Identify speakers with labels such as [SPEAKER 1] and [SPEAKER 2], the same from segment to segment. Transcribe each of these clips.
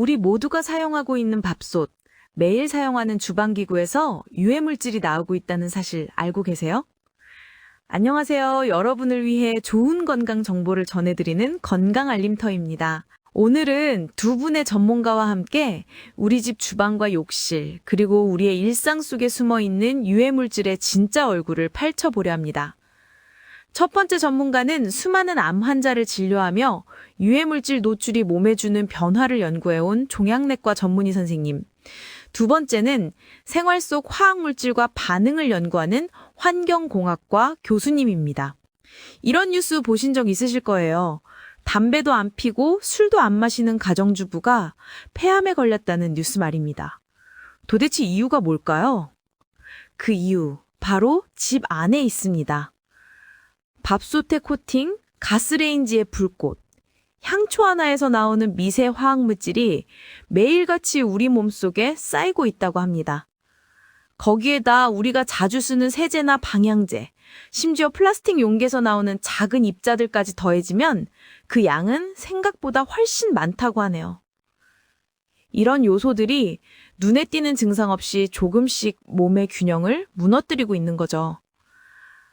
[SPEAKER 1] 우리 모두가 사용하고 있는 밥솥, 매일 사용하는 주방기구에서 유해물질이 나오고 있다는 사실 알고 계세요? 안녕하세요. 여러분을 위해 좋은 건강 정보를 전해드리는 건강 알림터입니다. 오늘은 두 분의 전문가와 함께 우리 집 주방과 욕실, 그리고 우리의 일상 속에 숨어 있는 유해물질의 진짜 얼굴을 펼쳐보려 합니다. 첫 번째 전문가는 수많은 암 환자를 진료하며 유해물질 노출이 몸에 주는 변화를 연구해온 종양내과 전문의 선생님. 두 번째는 생활 속 화학물질과 반응을 연구하는 환경공학과 교수님입니다. 이런 뉴스 보신 적 있으실 거예요. 담배도 안 피고 술도 안 마시는 가정주부가 폐암에 걸렸다는 뉴스 말입니다. 도대체 이유가 뭘까요? 그 이유, 바로 집 안에 있습니다. 밥솥의 코팅, 가스레인지의 불꽃, 향초 하나에서 나오는 미세 화학물질이 매일같이 우리 몸속에 쌓이고 있다고 합니다. 거기에다 우리가 자주 쓰는 세제나 방향제, 심지어 플라스틱 용기에서 나오는 작은 입자들까지 더해지면 그 양은 생각보다 훨씬 많다고 하네요. 이런 요소들이 눈에 띄는 증상 없이 조금씩 몸의 균형을 무너뜨리고 있는 거죠.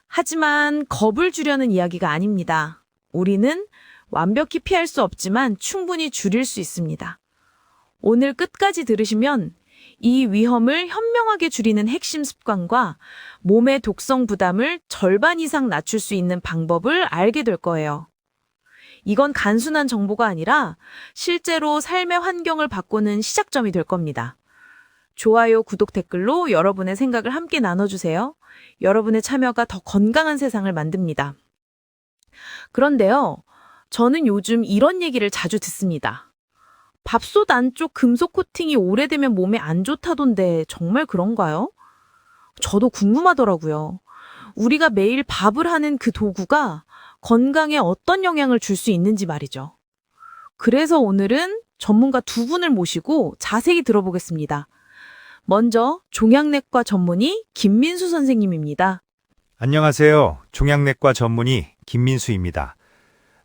[SPEAKER 1] 하지만 겁을 주려는 이야기가 아닙니다. 우리는 완벽히 피할 수 없지만 충분히 줄일 수 있습니다. 오늘 끝까지 들으시면 이 위험을 현명하게 줄이는 핵심 습관과 몸의 독성 부담을 절반 이상 낮출 수 있는 방법을 알게 될 거예요. 이건 단순한 정보가 아니라 실제로 삶의 환경을 바꾸는 시작점이 될 겁니다. 좋아요, 구독, 댓글로 여러분의 생각을 함께 나눠주세요. 여러분의 참여가 더 건강한 세상을 만듭니다. 그런데요, 저는 요즘 이런 얘기를 자주 듣습니다. 밥솥 안쪽 금속 코팅이 오래되면 몸에 안 좋다던데 정말 그런가요? 저도 궁금하더라고요. 우리가 매일 밥을 하는 그 도구가 건강에 어떤 영향을 줄 수 있는지 말이죠. 그래서 오늘은 전문가 두 분을 모시고 자세히 들어보겠습니다. 먼저 종양내과 전문의 김민수 선생님입니다.
[SPEAKER 2] 안녕하세요. 종양내과 전문의 김민수입니다.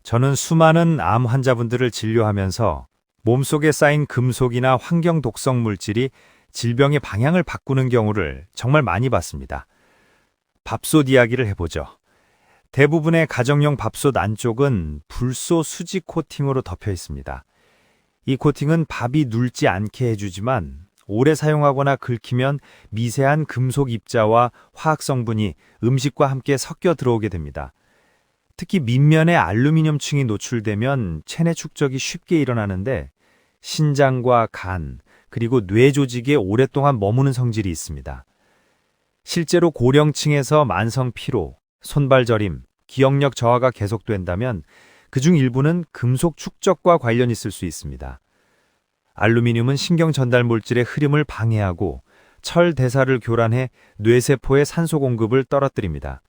[SPEAKER 2] 저는 수많은 암 환자분들을 진료하면서 몸속에 쌓인 금속이나 환경 독성 물질이 질병의 방향을 바꾸는 경우를 정말 많이 봤습니다. 밥솥 이야기를 해보죠. 대부분의 가정용 밥솥 안쪽은 불소 수지 코팅으로 덮여 있습니다. 이 코팅은 밥이 눌지 않게 해주지만 오래 사용하거나 긁히면 미세한 금속 입자와 화학 성분이 음식과 함께 섞여 들어오게 됩니다. 특히 밑면에 알루미늄층이 노출되면 체내 축적이 쉽게 일어나는데 신장과 간, 그리고 뇌 조직에 오랫동안 머무는 성질이 있습니다. 실제로 고령층에서 만성 피로, 손발 저림, 기억력 저하가 계속된다면 그중 일부는 금속 축적과 관련이 있을 수 있습니다. 알루미늄은 신경 전달 물질의 흐름을 방해하고 철 대사를 교란해 뇌세포의 산소 공급을 떨어뜨립니다.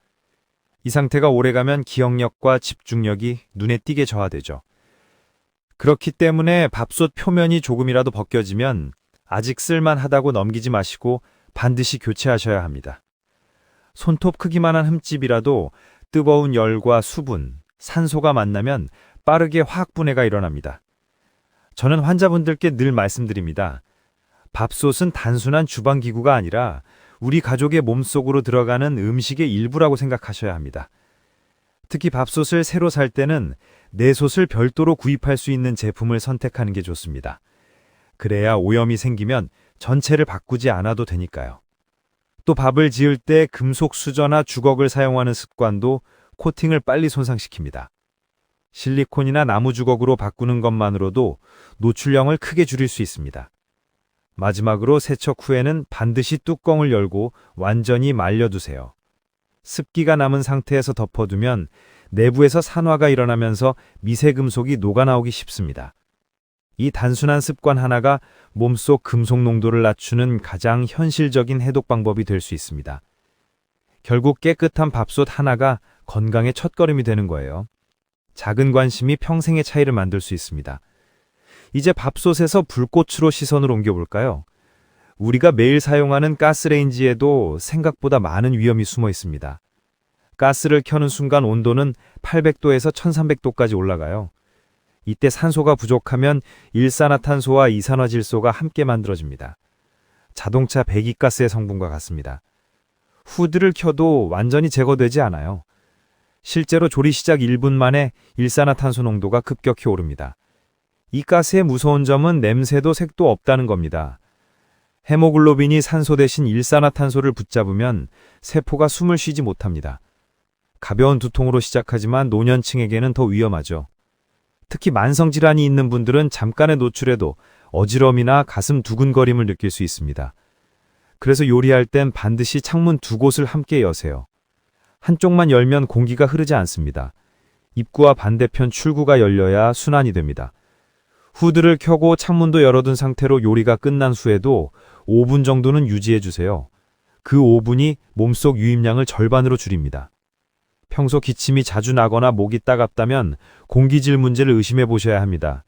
[SPEAKER 2] 이 상태가 오래가면 기억력과 집중력이 눈에 띄게 저하되죠. 그렇기 때문에 밥솥 표면이 조금이라도 벗겨지면 아직 쓸만하다고 넘기지 마시고 반드시 교체하셔야 합니다. 손톱 크기만한 흠집이라도 뜨거운 열과 수분, 산소가 만나면 빠르게 화학 분해가 일어납니다. 저는 환자분들께 늘 말씀드립니다. 밥솥은 단순한 주방 기구가 아니라 우리 가족의 몸속으로 들어가는 음식의 일부라고 생각하셔야 합니다. 특히 밥솥을 새로 살 때는 내솥을 별도로 구입할 수 있는 제품을 선택하는 게 좋습니다. 그래야 오염이 생기면 전체를 바꾸지 않아도 되니까요. 또 밥을 지을 때 금속 수저나 주걱을 사용하는 습관도 코팅을 빨리 손상시킵니다. 실리콘이나 나무 주걱으로 바꾸는 것만으로도 노출량을 크게 줄일 수 있습니다. 마지막으로 세척 후에는 반드시 뚜껑을 열고 완전히 말려두세요. 습기가 남은 상태에서 덮어두면 내부에서 산화가 일어나면서 미세금속이 녹아나오기 쉽습니다. 이 단순한 습관 하나가 몸속 금속 농도를 낮추는 가장 현실적인 해독 방법이 될 수 있습니다. 결국 깨끗한 밥솥 하나가 건강의 첫걸음이 되는 거예요. 작은 관심이 평생의 차이를 만들 수 있습니다. 이제 밥솥에서 불꽃으로 시선을 옮겨볼까요? 우리가 매일 사용하는 가스레인지에도 생각보다 많은 위험이 숨어 있습니다. 가스를 켜는 순간 온도는 800도에서 1300도까지 올라가요. 이때 산소가 부족하면 일산화탄소와 이산화질소가 함께 만들어집니다. 자동차 배기가스의 성분과 같습니다. 후드를 켜도 완전히 제거되지 않아요. 실제로 조리 시작 1분 만에 일산화탄소 농도가 급격히 오릅니다. 이 가스의 무서운 점은 냄새도 색도 없다는 겁니다. 헤모글로빈이 산소 대신 일산화탄소를 붙잡으면 세포가 숨을 쉬지 못합니다. 가벼운 두통으로 시작하지만 노년층에게는 더 위험하죠. 특히 만성 질환이 있는 분들은 잠깐의 노출에도 어지럼이나 가슴 두근거림을 느낄 수 있습니다. 그래서 요리할 땐 반드시 창문 두 곳을 함께 여세요. 한쪽만 열면 공기가 흐르지 않습니다. 입구와 반대편 출구가 열려야 순환이 됩니다. 후드를 켜고 창문도 열어둔 상태로 요리가 끝난 후에도 5분 정도는 유지해 주세요. 그 5분이 몸속 유입량을 절반으로 줄입니다. 평소 기침이 자주 나거나 목이 따갑다면 공기질 문제를 의심해 보셔야 합니다.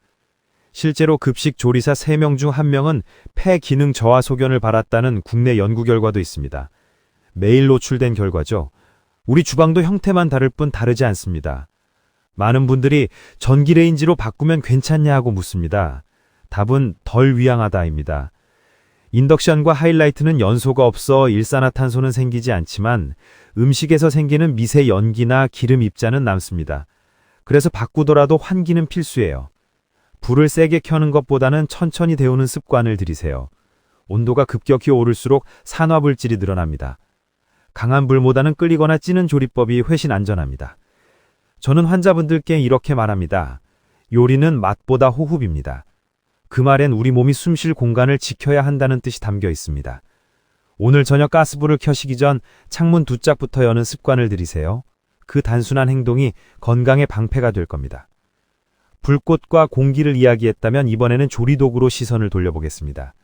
[SPEAKER 2] 실제로 급식 조리사 3명 중 1명은 폐 기능 저하 소견을 받았다는 국내 연구 결과도 있습니다. 매일 노출된 결과죠. 우리 주방도 형태만 다를 뿐 다르지 않습니다. 많은 분들이 전기레인지로 바꾸면 괜찮냐 하고 묻습니다. 답은 덜 위양하다입니다. 인덕션과 하이라이트는 연소가 없어 일산화탄소는 생기지 않지만 음식에서 생기는 미세 연기나 기름 입자는 남습니다. 그래서 바꾸더라도 환기는 필수예요. 불을 세게 켜는 것보다는 천천히 데우는 습관을 들이세요. 온도가 급격히 오를수록 산화물질이 늘어납니다. 강한 불보다는 끓이거나 찌는 조리법이 훨씬 안전합니다. 저는 환자분들께 이렇게 말합니다. 요리는 맛보다 호흡입니다. 그 말엔 우리 몸이 숨 쉴 공간을 지켜야 한다는 뜻이 담겨 있습니다. 오늘 저녁 가스불을 켜시기 전 창문 두 짝부터 여는 습관을 들이세요. 그 단순한 행동이 건강의 방패가 될 겁니다. 불꽃과 공기를 이야기했다면 이번에는 조리도구로 시선을 돌려보겠습니다.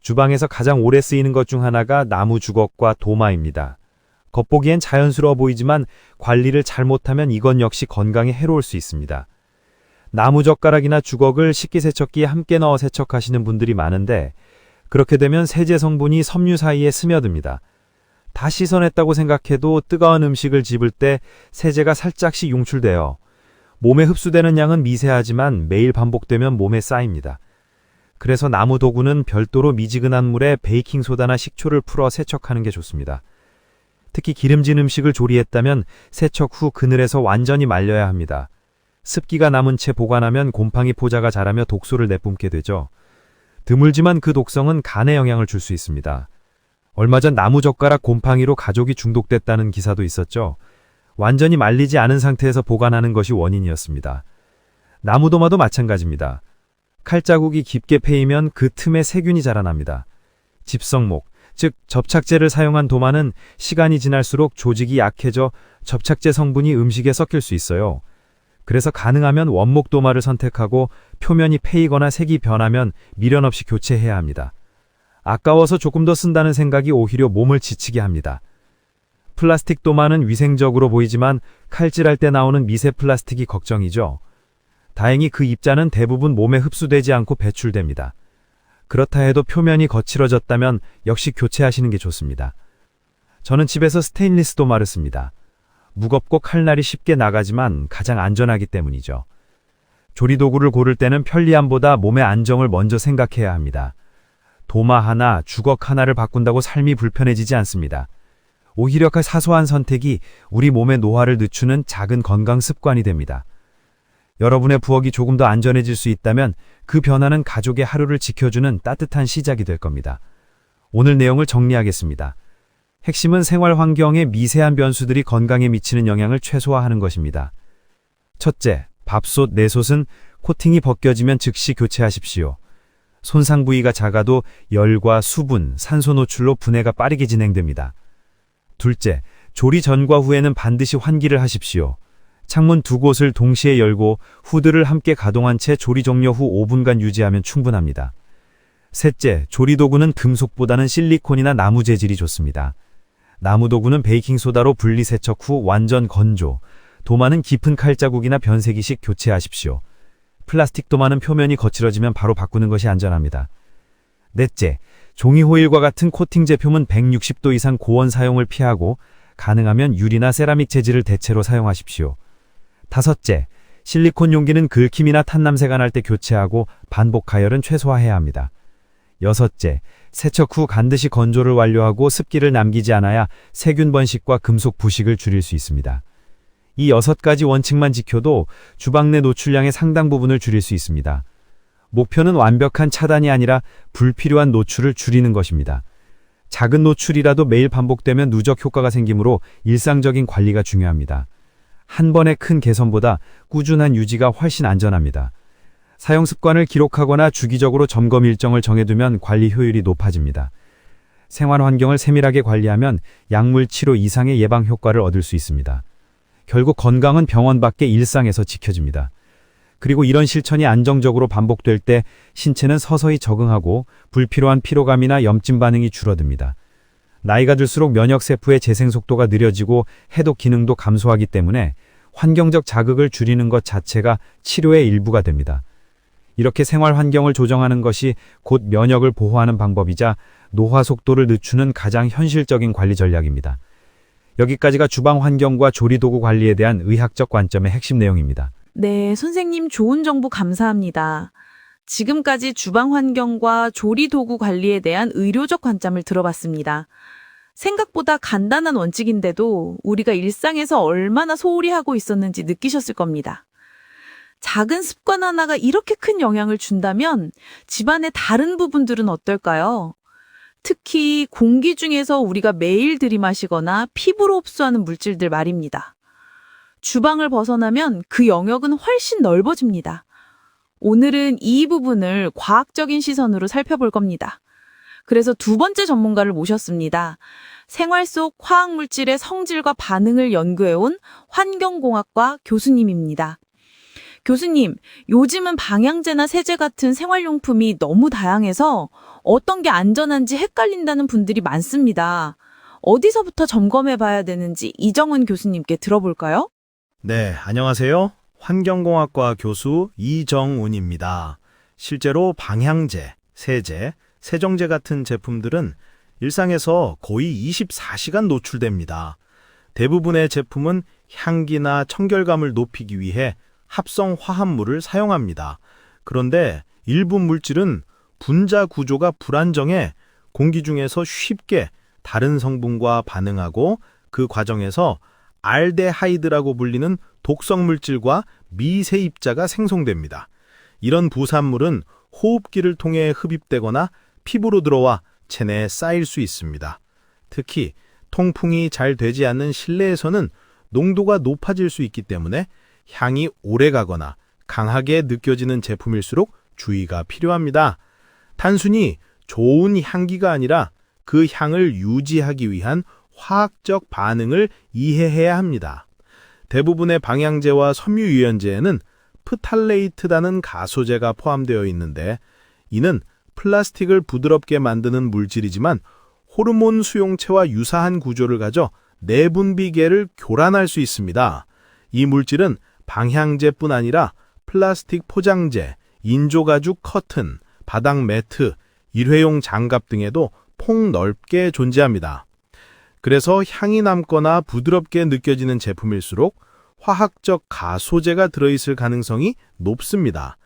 [SPEAKER 2] 주방에서 가장 오래 쓰이는 것 중 하나가 나무 주걱과 도마입니다. 겉보기엔 자연스러워 보이지만 관리를 잘못하면 이건 역시 건강에 해로울 수 있습니다. 나무 젓가락이나 주걱을 식기세척기에 함께 넣어 세척하시는 분들이 많은데 그렇게 되면 세제 성분이 섬유 사이에 스며듭니다. 다 씻어냈다고 생각해도 뜨거운 음식을 집을 때 세제가 살짝씩 용출돼요. 몸에 흡수되는 양은 미세하지만 매일 반복되면 몸에 쌓입니다. 그래서 나무 도구는 별도로 미지근한 물에 베이킹소다나 식초를 풀어 세척하는 게 좋습니다. 특히 기름진 음식을 조리했다면 세척 후 그늘에서 완전히 말려야 합니다. 습기가 남은 채 보관하면 곰팡이 포자가 자라며 독소를 내뿜게 되죠. 드물지만 그 독성은 간에 영향을 줄 수 있습니다. 얼마 전 나무젓가락 곰팡이로 가족이 중독됐다는 기사도 있었죠. 완전히 말리지 않은 상태에서 보관하는 것이 원인이었습니다. 나무도마도 마찬가지입니다. 칼자국이 깊게 패이면 그 틈에 세균이 자라납니다. 집성목, 즉 접착제를 사용한 도마는 시간이 지날수록 조직이 약해져 접착제 성분이 음식에 섞일 수 있어요. 그래서 가능하면 원목 도마를 선택하고 표면이 패이거나 색이 변하면 미련 없이 교체해야 합니다. 아까워서 조금 더 쓴다는 생각이 오히려 몸을 지치게 합니다. 플라스틱 도마는 위생적으로 보이지만 칼질할 때 나오는 미세 플라스틱이 걱정이죠. 다행히 그 입자는 대부분 몸에 흡수되지 않고 배출됩니다. 그렇다 해도 표면이 거칠어졌다면 역시 교체하시는 게 좋습니다. 저는 집에서 스테인리스 도마를 씁니다. 무겁고 칼날이 쉽게 나가지만 가장 안전하기 때문이죠. 조리도구를 고를 때는 편리함보다 몸의 안정을 먼저 생각해야 합니다. 도마 하나, 주걱 하나를 바꾼다고 삶이 불편해지지 않습니다. 오히려 그 사소한 선택이 우리 몸의 노화를 늦추는 작은 건강 습관이 됩니다. 여러분의 부엌이 조금 더 안전해질 수 있다면 그 변화는 가족의 하루를 지켜주는 따뜻한 시작이 될 겁니다. 오늘 내용을 정리하겠습니다. 핵심은 생활 환경의 미세한 변수들이 건강에 미치는 영향을 최소화하는 것입니다. 첫째, 밥솥, 내솥은 코팅이 벗겨지면 즉시 교체하십시오. 손상 부위가 작아도 열과 수분, 산소 노출로 분해가 빠르게 진행됩니다. 둘째, 조리 전과 후에는 반드시 환기를 하십시오. 창문 두 곳을 동시에 열고 후드를 함께 가동한 채 조리 종료 후 5분간 유지하면 충분합니다. 셋째, 조리 도구는 금속보다는 실리콘이나 나무 재질이 좋습니다. 나무 도구는 베이킹소다로 분리 세척 후 완전 건조, 도마는 깊은 칼자국이나 변세기식 교체하십시오. 플라스틱 도마는 표면이 거칠어지면 바로 바꾸는 것이 안전합니다. 넷째, 종이 호일과 같은 코팅 제품은 160도 이상 고온 사용을 피하고 가능하면 유리나 세라믹 재질을 대체로 사용하십시오. 다섯째, 실리콘 용기는 긁힘이나 탄남새가 날 때 교체하고 반복 하열은 최소화해야 합니다. 여섯째, 세척 후 반드시 건조를 완료하고 습기를 남기지 않아야 세균 번식과 금속 부식을 줄일 수 있습니다. 이 여섯 가지 원칙만 지켜도 주방 내 노출량의 상당 부분을 줄일 수 있습니다. 목표는 완벽한 차단이 아니라 불필요한 노출을 줄이는 것입니다. 작은 노출이라도 매일 반복되면 누적 효과가 생기므로 일상적인 관리가 중요합니다. 한 번의 큰 개선보다 꾸준한 유지가 훨씬 안전합니다. 사용 습관을 기록하거나 주기적으로 점검 일정을 정해두면 관리 효율이 높아집니다. 생활 환경을 세밀하게 관리하면 약물 치료 이상의 예방 효과를 얻을 수 있습니다. 결국 건강은 병원 밖의 일상에서 지켜집니다. 그리고 이런 실천이 안정적으로 반복될 때 신체는 서서히 적응하고 불필요한 피로감이나 염증 반응이 줄어듭니다. 나이가 들수록 면역 세포의 재생 속도가 느려지고 해독 기능도 감소하기 때문에 환경적 자극을 줄이는 것 자체가 치료의 일부가 됩니다. 이렇게 생활 환경을 조정하는 것이 곧 면역을 보호하는 방법이자 노화 속도를 늦추는 가장 현실적인 관리 전략입니다. 여기까지가 주방 환경과 조리도구 관리에 대한 의학적 관점의 핵심 내용입니다.
[SPEAKER 1] 네, 선생님 좋은 정보 감사합니다. 지금까지 주방 환경과 조리 도구 관리에 대한 의료적 관점을 들어봤습니다. 생각보다 간단한 원칙인데도 우리가 일상에서 얼마나 소홀히 하고 있었는지 느끼셨을 겁니다. 작은 습관 하나가 이렇게 큰 영향을 준다면 집안의 다른 부분들은 어떨까요? 특히 공기 중에서 우리가 매일 들이마시거나 피부로 흡수하는 물질들 말입니다. 주방을 벗어나면 그 영역은 훨씬 넓어집니다. 오늘은 이 부분을 과학적인 시선으로 살펴볼 겁니다. 그래서 두 번째 전문가를 모셨습니다. 생활 속 화학 물질의 성질과 반응을 연구해온 환경공학과 교수님입니다. 교수님, 요즘은 방향제나 세제 같은 생활용품이 너무 다양해서 어떤 게 안전한지 헷갈린다는 분들이 많습니다. 어디서부터 점검해 봐야 되는지 이정은 교수님께 들어볼까요?
[SPEAKER 3] 네, 안녕하세요. 환경공학과 교수 이정운입니다. 실제로 방향제, 세제, 세정제 같은 제품들은 일상에서 거의 24시간 노출됩니다. 대부분의 제품은 향기나 청결감을 높이기 위해 합성 화합물을 사용합니다. 그런데 일부 물질은 분자 구조가 불안정해 공기 중에서 쉽게 다른 성분과 반응하고 그 과정에서 알데하이드라고 불리는 독성 물질과 미세입자가 생성됩니다. 이런 부산물은 호흡기를 통해 흡입되거나 피부로 들어와 체내에 쌓일 수 있습니다. 특히 통풍이 잘 되지 않는 실내에서는 농도가 높아질 수 있기 때문에 향이 오래 가거나 강하게 느껴지는 제품일수록 주의가 필요합니다. 단순히 좋은 향기가 아니라 그 향을 유지하기 위한 화학적 반응을 이해해야 합니다. 대부분의 방향제와 섬유유연제에는 프탈레이트라는 가소제가 포함되어 있는데 이는 플라스틱을 부드럽게 만드는 물질이지만 호르몬 수용체와 유사한 구조를 가져 내분비계를 교란할 수 있습니다. 이 물질은 방향제뿐 아니라 플라스틱 포장재, 인조가죽 커튼, 바닥 매트, 일회용 장갑 등에도 폭넓게 존재합니다. 그래서 향이 남거나 부드럽게 느껴지는 제품일수록 화학적 가소제가 들어있을 가능성이 높습니다.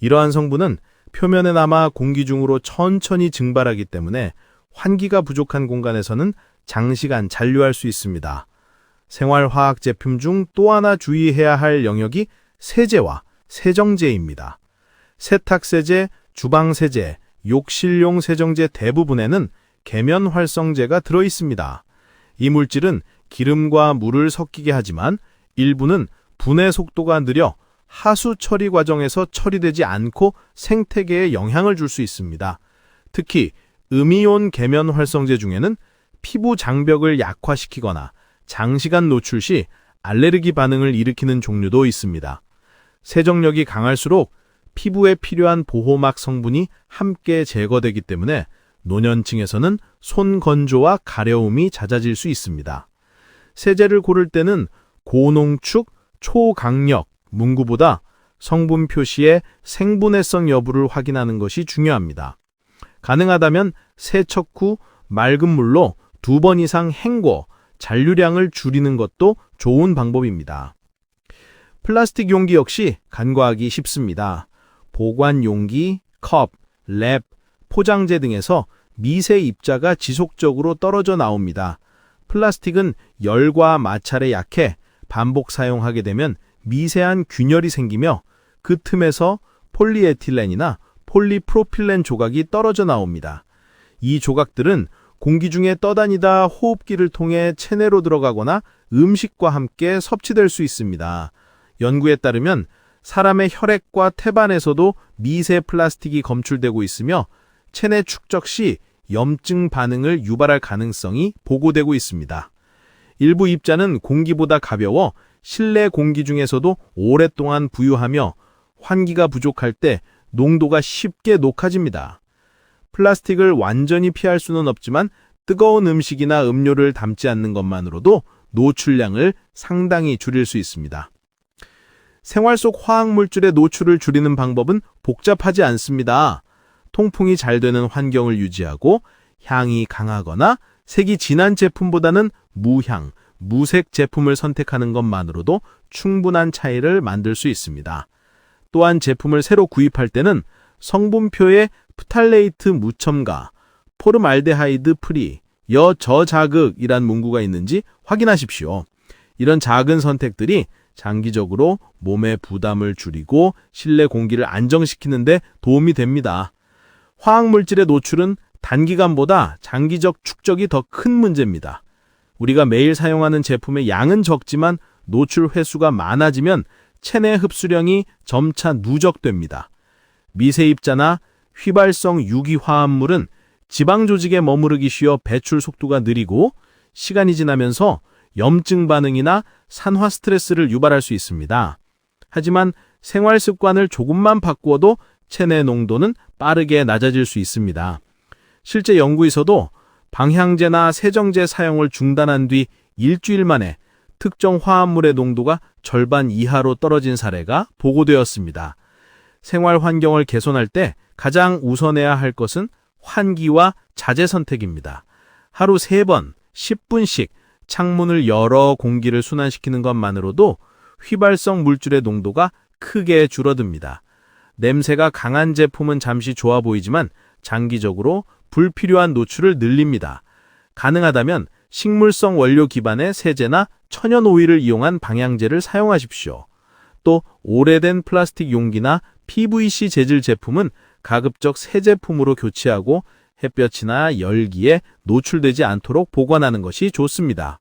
[SPEAKER 3] 이러한 성분은 표면에 남아 공기 중으로 천천히 증발하기 때문에 환기가 부족한 공간에서는 장시간 잔류할 수 있습니다. 생활화학 제품 중 또 하나 주의해야 할 영역이 세제와 세정제입니다. 세탁세제, 주방세제, 욕실용 세정제 대부분에는 계면 활성제가 들어 있습니다. 이 물질은 기름과 물을 섞이게 하지만 일부는 분해 속도가 느려 하수 처리 과정에서 처리되지 않고 생태계에 영향을 줄 수 있습니다. 특히 음이온 계면 활성제 중에는 피부 장벽을 약화시키거나 장시간 노출 시 알레르기 반응을 일으키는 종류도 있습니다. 세정력이 강할수록 피부에 필요한 보호막 성분이 함께 제거되기 때문에 노년층에서는 손 건조와 가려움이 잦아질 수 있습니다. 세제를 고를 때는 고농축, 초강력, 문구보다 성분 표시의 생분해성 여부를 확인하는 것이 중요합니다. 가능하다면 세척 후 맑은 물로 두 번 이상 헹궈 잔류량을 줄이는 것도 좋은 방법입니다. 플라스틱 용기 역시 간과하기 쉽습니다. 보관 용기, 컵, 랩, 포장재 등에서 미세 입자가 지속적으로 떨어져 나옵니다. 플라스틱은 열과 마찰에 약해 반복 사용하게 되면 미세한 균열이 생기며 그 틈에서 폴리에틸렌이나 폴리프로필렌 조각이 떨어져 나옵니다. 이 조각들은 공기 중에 떠다니다 호흡기를 통해 체내로 들어가거나 음식과 함께 섭취될 수 있습니다. 연구에 따르면 사람의 혈액과 태반에서도 미세 플라스틱이 검출되고 있으며 체내 축적 시 염증 반응을 유발할 가능성이 보고되고 있습니다. 일부 입자는 공기보다 가벼워 실내 공기 중에서도 오랫동안 부유하며 환기가 부족할 때 농도가 쉽게 녹아집니다. 플라스틱을 완전히 피할 수는 없지만 뜨거운 음식이나 음료를 담지 않는 것만으로도 노출량을 상당히 줄일 수 있습니다. 생활 속 화학물질의 노출을 줄이는 방법은 복잡하지 않습니다. 통풍이 잘 되는 환경을 유지하고 향이 강하거나 색이 진한 제품보다는 무향, 무색 제품을 선택하는 것만으로도 충분한 차이를 만들 수 있습니다. 또한 제품을 새로 구입할 때는 성분표에 프탈레이트 무첨가, 포름알데하이드 프리, 여 저자극이란 문구가 있는지 확인하십시오. 이런 작은 선택들이 장기적으로 몸의 부담을 줄이고 실내 공기를 안정시키는 데 도움이 됩니다. 화학물질의 노출은 단기간보다 장기적 축적이 더 큰 문제입니다. 우리가 매일 사용하는 제품의 양은 적지만 노출 횟수가 많아지면 체내 흡수량이 점차 누적됩니다. 미세입자나 휘발성 유기화합물은 지방 조직에 머무르기 쉬워 배출 속도가 느리고 시간이 지나면서 염증 반응이나 산화 스트레스를 유발할 수 있습니다. 하지만 생활 습관을 조금만 바꾸어도 체내 농도는 빠르게 낮아질 수 있습니다. 실제 연구에서도 방향제나 세정제 사용을 중단한 뒤 일주일 만에 특정 화합물의 농도가 절반 이하로 떨어진 사례가 보고되었습니다. 생활 환경을 개선할 때 가장 우선해야 할 것은 환기와 자재 선택입니다. 하루 3번, 10분씩 창문을 열어 공기를 순환시키는 것만으로도 휘발성 물질의 농도가 크게 줄어듭니다. 냄새가 강한 제품은 잠시 좋아 보이지만 장기적으로 불필요한 노출을 늘립니다. 가능하다면 식물성 원료 기반의 세제나 천연 오일을 이용한 방향제를 사용하십시오. 또 오래된 플라스틱 용기나 PVC 재질 제품은 가급적 새 제품으로 교체하고 햇볕이나 열기에 노출되지 않도록 보관하는 것이 좋습니다.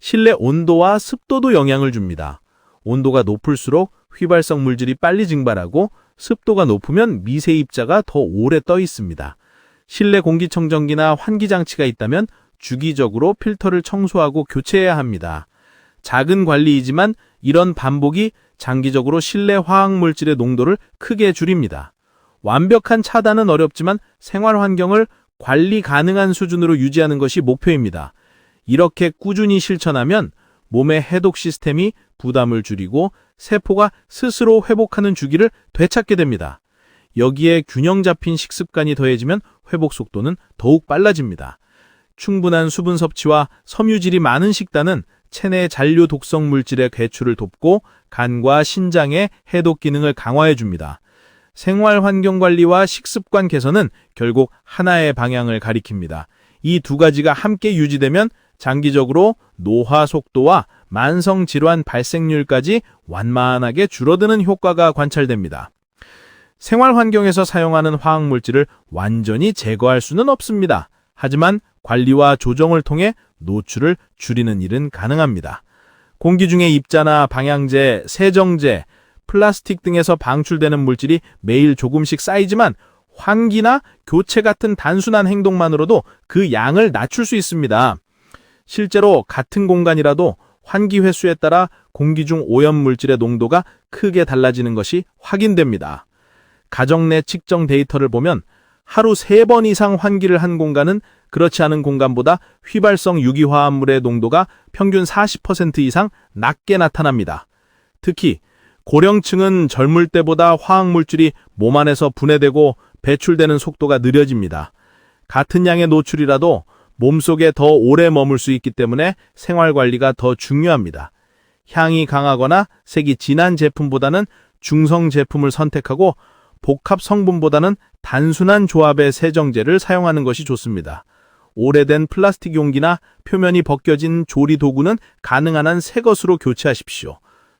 [SPEAKER 3] 실내 온도와 습도도 영향을 줍니다. 온도가 높을수록 휘발성 물질이 빨리 증발하고 습도가 높으면 미세 입자가 더 오래 떠 있습니다. 실내 공기청정기나 환기 장치가 있다면 주기적으로 필터를 청소하고 교체해야 합니다. 작은 관리이지만 이런 반복이 장기적으로 실내 화학 물질의 농도를 크게 줄입니다. 완벽한 차단은 어렵지만 생활 환경을 관리 가능한 수준으로 유지하는 것이 목표입니다. 이렇게 꾸준히 실천하면 몸의 해독 시스템이 부담을 줄이고 세포가 스스로 회복하는 주기를 되찾게 됩니다. 여기에 균형 잡힌 식습관이 더해지면 회복 속도는 더욱 빨라집니다. 충분한 수분 섭취와 섬유질이 많은 식단은 체내 잔류 독성 물질의 배출을 돕고 간과 신장의 해독 기능을 강화해 줍니다. 생활 환경 관리와 식습관 개선은 결국 하나의 방향을 가리킵니다. 이 두 가지가 함께 유지되면 장기적으로 노화 속도와 만성 질환 발생률까지 완만하게 줄어드는 효과가 관찰됩니다. 생활 환경에서 사용하는 화학 물질을 완전히 제거할 수는 없습니다. 하지만 관리와 조정을 통해 노출을 줄이는 일은 가능합니다. 공기 중에 입자나 방향제, 세정제, 플라스틱 등에서 방출되는 물질이 매일 조금씩 쌓이지만 환기나 교체 같은 단순한 행동만으로도 그 양을 낮출 수 있습니다. 실제로 같은 공간이라도 환기 횟수에 따라 공기 중 오염 물질의 농도가 크게 달라지는 것이 확인됩니다. 가정 내 측정 데이터를 보면 하루 3번 이상 환기를 한 공간은 그렇지 않은 공간보다 휘발성 유기화합물의 농도가 평균 40% 이상 낮게 나타납니다. 특히 고령층은 젊을 때보다 화학물질이 몸 안에서 분해되고 배출되는 속도가 느려집니다. 같은 양의 노출이라도 몸속에 더 오래 머물 수 있기 때문에 생활 관리가 더 중요합니다. 향이 강하거나 색이 진한 제품보다는 중성 제품을 선택하고 복합 성분보다는 단순한 조합의 세정제를 사용하는 것이 좋습니다. 오래된 플라스틱 용기나 표면이 벗겨진 조리 도구는 가능한 한 새 것으로 교체하십시오.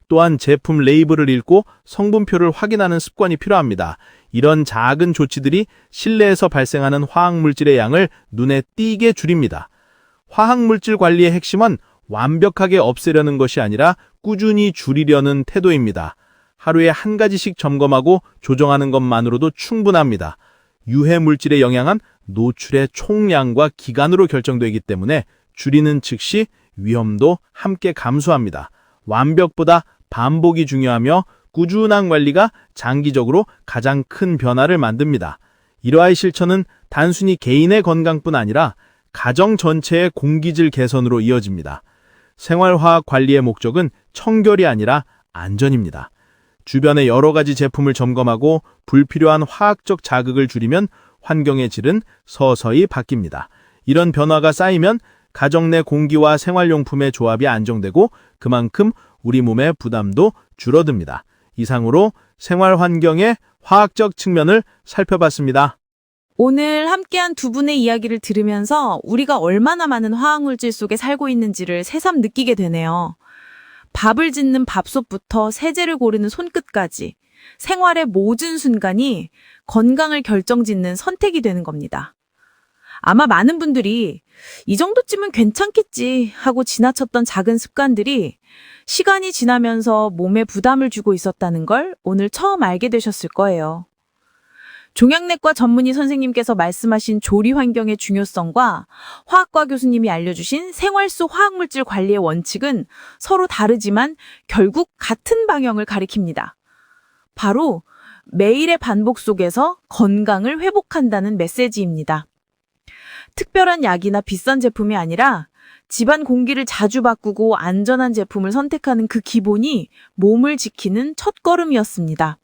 [SPEAKER 3] 또한 제품 레이블을 읽고 성분표를 확인하는 습관이 필요합니다. 이런 작은 조치들이 실내에서 발생하는 화학물질의 양을 눈에 띄게 줄입니다. 화학물질 관리의 핵심은 완벽하게 없애려는 것이 아니라 꾸준히 줄이려는 태도입니다. 하루에 한 가지씩 점검하고 조정하는 것만으로도 충분합니다. 유해 물질의 영향은 노출의 총량과 기간으로 결정되기 때문에 줄이는 즉시 위험도 함께 감소합니다. 완벽보다 반복이 중요하며 꾸준한 관리가 장기적으로 가장 큰 변화를 만듭니다. 이러한 실천은 단순히 개인의 건강뿐 아니라 가정 전체의 공기질 개선으로 이어집니다. 생활화학 관리의 목적은 청결이 아니라 안전입니다. 주변의 여러 가지 제품을 점검하고 불필요한 화학적 자극을 줄이면 환경의 질은 서서히 바뀝니다. 이런 변화가 쌓이면 가정 내 공기와 생활용품의 조합이 안정되고 그만큼 우리 몸의 부담도 줄어듭니다. 이상으로 생활 환경의 화학적 측면을 살펴봤습니다.
[SPEAKER 1] 오늘 함께한 두 분의 이야기를 들으면서 우리가 얼마나 많은 화학물질 속에 살고 있는지를 새삼 느끼게 되네요. 밥을 짓는 밥솥부터 세제를 고르는 손끝까지 생활의 모든 순간이 건강을 결정짓는 선택이 되는 겁니다. 아마 많은 분들이 이 정도쯤은 괜찮겠지 하고 지나쳤던 작은 습관들이 시간이 지나면서 몸에 부담을 주고 있었다는 걸 오늘 처음 알게 되셨을 거예요. 종양내과 전문의 선생님께서 말씀하신 조리 환경의 중요성과 화학과 교수님이 알려주신 생활 속 화학물질 관리의 원칙은 서로 다르지만 결국 같은 방향을 가리킵니다. 바로 매일의 반복 속에서 건강을 회복한다는 메시지입니다. 특별한 약이나 비싼 제품이 아니라 집안 공기를 자주 바꾸고 안전한 제품을 선택하는 그 기본이 몸을 지키는 첫걸음이었습니다.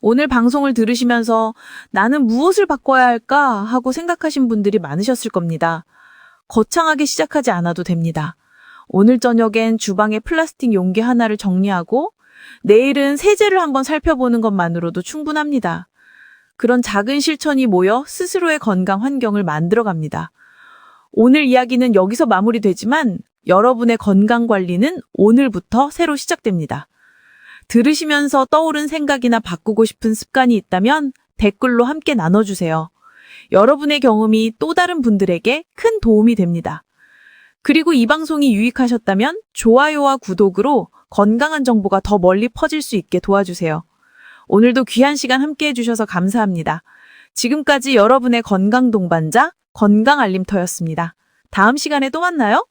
[SPEAKER 1] 오늘 방송을 들으시면서 나는 무엇을 바꿔야 할까 하고 생각하신 분들이 많으셨을 겁니다. 거창하게 시작하지 않아도 됩니다. 오늘 저녁엔 주방에 플라스틱 용기 하나를 정리하고 내일은 세제를 한번 살펴보는 것만으로도 충분합니다. 그런 작은 실천이 모여 스스로의 건강 환경을 만들어 갑니다. 오늘 이야기는 여기서 마무리되지만 여러분의 건강 관리는 오늘부터 새로 시작됩니다. 들으시면서 떠오른 생각이나 바꾸고 싶은 습관이 있다면 댓글로 함께 나눠주세요. 여러분의 경험이 또 다른 분들에게 큰 도움이 됩니다. 그리고 이 방송이 유익하셨다면 좋아요와 구독으로 건강한 정보가 더 멀리 퍼질 수 있게 도와주세요. 오늘도 귀한 시간 함께 해주셔서 감사합니다. 지금까지 여러분의 건강 동반자, 건강 알림터였습니다. 다음 시간에 또 만나요.